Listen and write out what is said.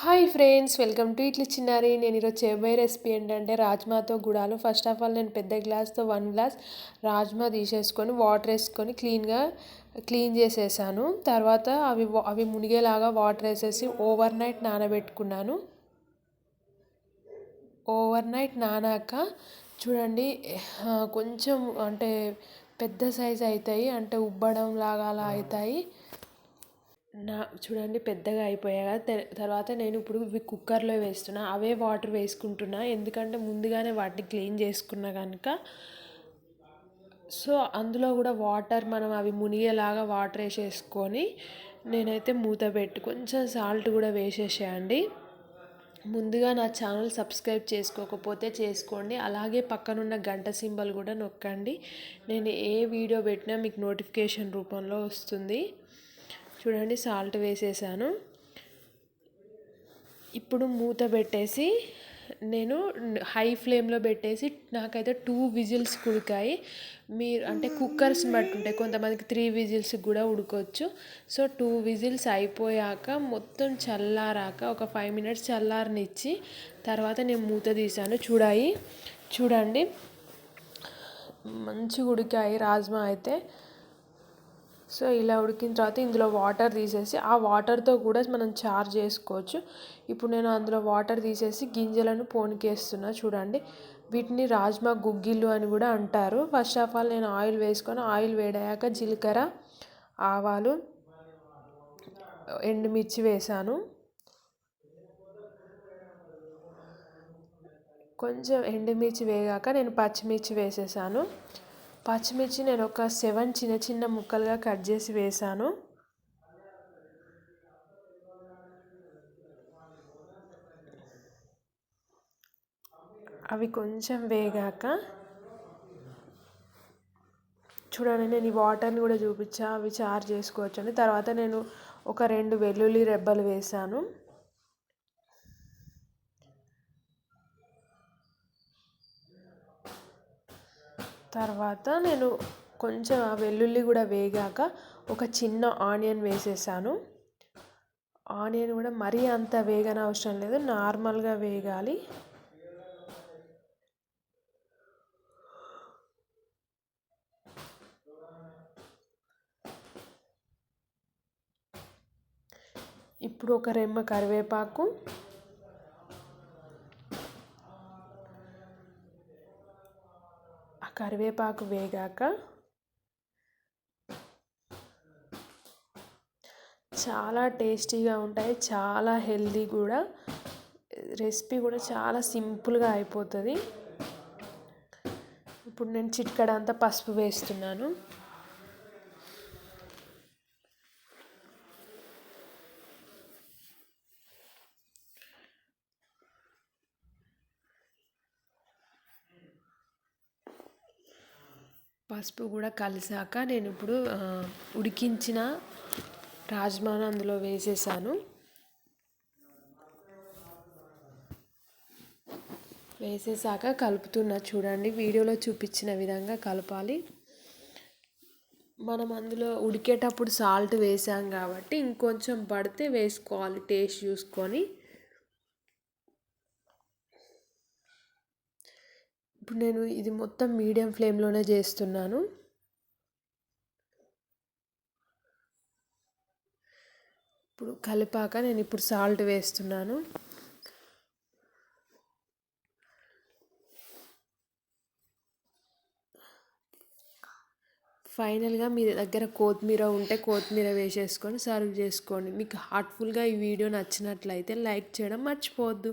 Hi friends welcome to ఇట్లు చిన్నారి. నేను ఈరోజు చేయబోయే రెసిపీ ఏంటంటే రాజ్మాతో గుడాలు. ఫస్ట్ ఆఫ్ ఆల్ నేను పెద్ద గ్లాస్తో వన్ గ్లాస్ రాజ్మా తీసేసుకొని వాటర్ వేసుకొని క్లీన్గా క్లీన్ చేసేసాను. తర్వాత అవి అవి మునిగేలాగా వాటర్ వేసేసి ఓవర్ నైట్ నానబెట్టుకున్నాను. ఓవర్ నైట్ నానాక చూడండి కొంచెం అంటే పెద్ద సైజ్ అవుతాయి అంటే ఉబ్బడం లాగా అలా అవుతాయి. నా చూడండి పెద్దగా అయిపోయాక తర్వాత నేను ఇప్పుడు ఇవి కుక్కర్లో వేస్తున్నా. అవే వాటర్ వేసుకుంటున్నా. ఎందుకంటే ముందుగానే వాటిని క్లీన్ చేసుకున్నా కనుక. సో అందులో కూడా వాటర్ మనం అవి మునిగేలాగా వాటర్ వేసేసుకొని నేనైతే మూత పెట్టి కొంచెం సాల్ట్ కూడా వేసేసేయండి ముందుగా నా ఛానల్ సబ్స్క్రైబ్ చేసుకోకపోతే చేసుకోండి. అలాగే పక్కనున్న గంట సింబల్ కూడా నొక్కండి. నేను ఏ వీడియో పెట్టినా మీకు నోటిఫికేషన్ రూపంలో వస్తుంది. చూడండి సాల్ట్ వేసేసాను. ఇప్పుడు మూత పెట్టేసి నేను హై ఫ్లేమ్లో పెట్టేసి నాకైతే టూ విజిల్స్ ఉడికాయి. మీరు అంటే కుక్కర్స్ బట్టి ఉంటాయి కొంతమందికి త్రీ విజిల్స్ కూడా ఉడకొచ్చు. సో టూ విజిల్స్ అయిపోయాక మొత్తం చల్లారాక ఒక ఫైవ్ మినిట్స్ చల్లారనిచ్చి తర్వాత నేను మూత తీసాను. చూడాయి. చూడండి. మంచిగా ఉడికాయి రాజ్మా అయితే. సో ఇలా ఉడికిన తర్వాత ఇందులో వాటర్ తీసేసి ఆ వాటర్తో కూడా మనం చార్ చేసుకోవచ్చు. ఇప్పుడు నేను అందులో వాటర్ తీసేసి గింజలను పోనికేస్తున్నా చూడండి. వీటిని రాజ్మా గుగ్గిళ్ళు అని కూడా అంటారు. ఫస్ట్ ఆఫ్ ఆల్ నేను ఆయిల్ వేసుకొని ఆయిల్ వేడాక జీలకర్ర ఆవాలు ఎండుమిర్చి వేసాను. కొంచెం ఎండుమిర్చి వేగాక నేను పచ్చిమిర్చి వేసేసాను. పచ్చిమిర్చి నేను ఒక సెవెన్ చిన్న చిన్న ముక్కలుగా కట్ చేసి వేసాను. అవి కొంచెం వేగాక చూడండి నేను ఈ వాటర్ని కూడా చూపించా అవి చార్ చేసుకోవచ్చు అని తర్వాత నేను ఒక రెండు వెల్లుల్లి రెబ్బలు వేసాను. తర్వాత నేను కొంచెం ఆ వెల్లుల్లి కూడా వేగాక ఒక చిన్న ఆనియన్ వేసేసాను. ఆనియన్ కూడా మరీ అంత వేగన అవసరం లేదు నార్మల్గా వేగాలి. ఇప్పుడు ఒక రెమ్మ కరివేపాకు కరివేపాకు వేగాక చాలా టేస్టీగా ఉంటాయి చాలా హెల్దీ కూడా. రెసిపీ కూడా చాలా సింపుల్గా అయిపోతుంది. ఇప్పుడు నేను చిట్కడంతా పసుపు వేస్తున్నాను. పసుపు కూడా కలిసాక నేను ఇప్పుడు ఉడికించిన రాజ్మాను అందులో వేసేసాను. వేసేసాక కలుపుతున్నా చూడండి వీడియోలో చూపించిన విధంగా కలపాలి. మనం అందులో ఉడికేటప్పుడు సాల్ట్ వేసాం కాబట్టి ఇంకొంచెం పడితే వేసుకోవాలి టేస్ట్ చూసుకొని. ఇప్పుడు నేను ఇది మొత్తం మీడియం ఫ్లేమ్లోనే చేస్తున్నాను. ఇప్పుడు కలిపాక నేను ఇప్పుడు సాల్ట్ వేస్తున్నాను. ఫైనల్గా మీ దగ్గర కొత్తిమీర ఉంటే కొత్తిమీర వేసేసుకొని సర్వ్ చేసుకోండి. మీకు హార్ట్ఫుల్గా ఈ వీడియో నచ్చినట్లయితే లైక్ చేయడం మర్చిపోవద్దు.